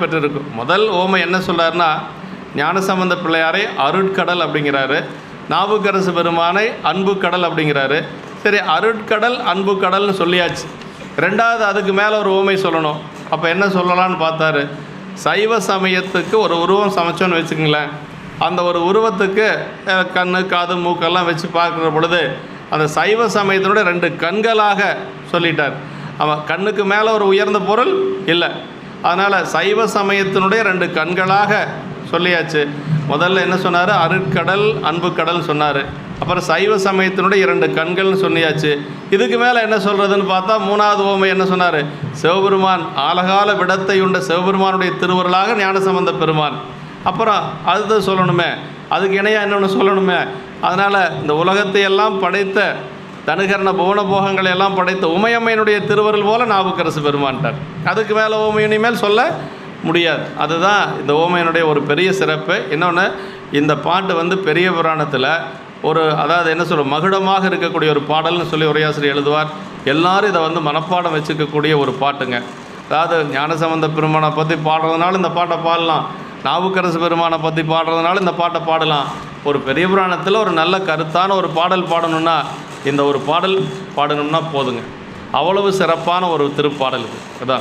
பெற்றிருக்கும். முதல் ஓமை என்ன சொல்றாருன்னா ஞானசம்பந்த பிள்ளையாரை அருட்கடல் அப்படிங்கிறாரு. நாவுக்கரசு பெருமானை அன்பு கடல் அப்படிங்கிறாரு. சரி அருட்கடல் அன்பு கடல்னு சொல்லியாச்சு. ரெண்டாவது அதுக்கு மேலே ஒரு ஓமை சொல்லணும். அப்போ என்ன சொல்லலாம்னு பார்த்தாரு. சைவ சமயத்துக்கு ஒரு உருவம் சமைச்சோன்னு வச்சுக்கங்களேன். அந்த ஒரு உருவத்துக்கு கண் கண்ணு காது மூக்கெல்லாம் வச்சு பார்க்குற பொழுது அந்த சைவ சமயத்தினுடைய ரெண்டு கண்களாக சொல்லிட்டார். அவன் கண்ணுக்கு மேலே ஒரு உயர்ந்த பொருள் இல்லை. அதனால் சைவ சமயத்தினுடைய ரெண்டு கண்களாக சொல்லியாச்சு. முதல்ல என்ன சொன்னார்? அருட்கடல் அன்பு கடல் சொன்னார். அப்புறம் சைவ சமயத்தினுடைய இரண்டு கண்கள்னு சொன்னியாச்சு இதுக்கு மேலே என்ன சொல்கிறதுன்னு பார்த்தா மூணாவது ஓமை என்ன சொன்னார்? சிவபெருமான் ஆலகால விடத்தை உண்ட சிவபெருமானுடைய திருவருளாக ஞானசம்பந்த பெருமான். அப்புறம் அதுதான் சொல்லணுமே. அதுக்கு இணையாக இன்னொன்று சொல்லணுமே. அதனால் இந்த உலகத்தை எல்லாம் படைத்த தனுகரண புவன போகங்களை எல்லாம் படைத்த உமையம்மையினுடைய திருவருள் போல நாவுக்கரசு பெருமான்ட்டார் அதுக்கு மேலே ஓமையினி மேல் சொல்ல முடியாது. அதுதான் இந்த ஓமையனுடைய ஒரு பெரிய சிறப்பு. இன்னொன்று இந்த பாட்டு வந்து பெரிய புராணத்தில் ஒரு அதாவது என்ன சொல்ல மகுடமாக இருக்கக்கூடிய ஒரு பாடல்னு சொல்லி உரையாசிரியர் எழுதுவார். எல்லாரும் இதை வந்து மனப்பாடம் வச்சுக்கக்கூடிய ஒரு பாட்டுங்க. அதாவது ஞானசம்பந்த பெருமானை பற்றி பாடுறதுனால இந்த பாட்டை பாடலாம். நாவுக்கரசு பெருமானை பற்றி பாடுறதுனால இந்த பாட்டை பாடலாம். ஒரு பெரிய புராணத்தில் ஒரு நல்ல கருத்தான ஒரு பாடல் பாடணுன்னா இந்த ஒரு பாடல் பாடணும்னா போதுங்க. அவ்வளவு சிறப்பான ஒரு திருப்பாடல் இது. அதான்.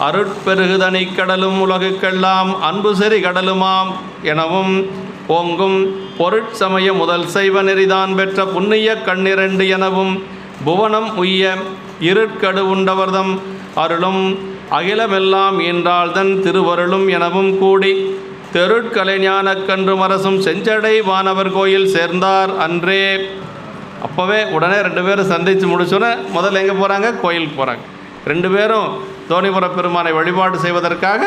அருட்பெருகுதனை கடலும் உலகுக்கெல்லாம் அன்பு செறி கடலுமாம் எனவும் ஓங்கும் பொருட்சமய முதல் செய்வ நெறிதான் பெற்ற புண்ணிய கண்ணிரண்டு எனவும் புவனம் உய்ய இருட்கடு உண்டவர்தம் அருளும் அகிலமெல்லாம் என்றால்தன் திருவருளும் எனவும் கூடி தெருட்கலை ஞானக் மரசும் செஞ்சடை வானவர் கோயில் சேர்ந்தார் அன்றே. அப்போவே உடனே ரெண்டு பேரும் சந்தித்து முடிச்சோன்னே முதல்ல எங்கே போகிறாங்க கோயிலுக்கு போகிறாங்க ரெண்டு பேரும் தோணிபுர பெருமானை வழிபாடு செய்வதற்காக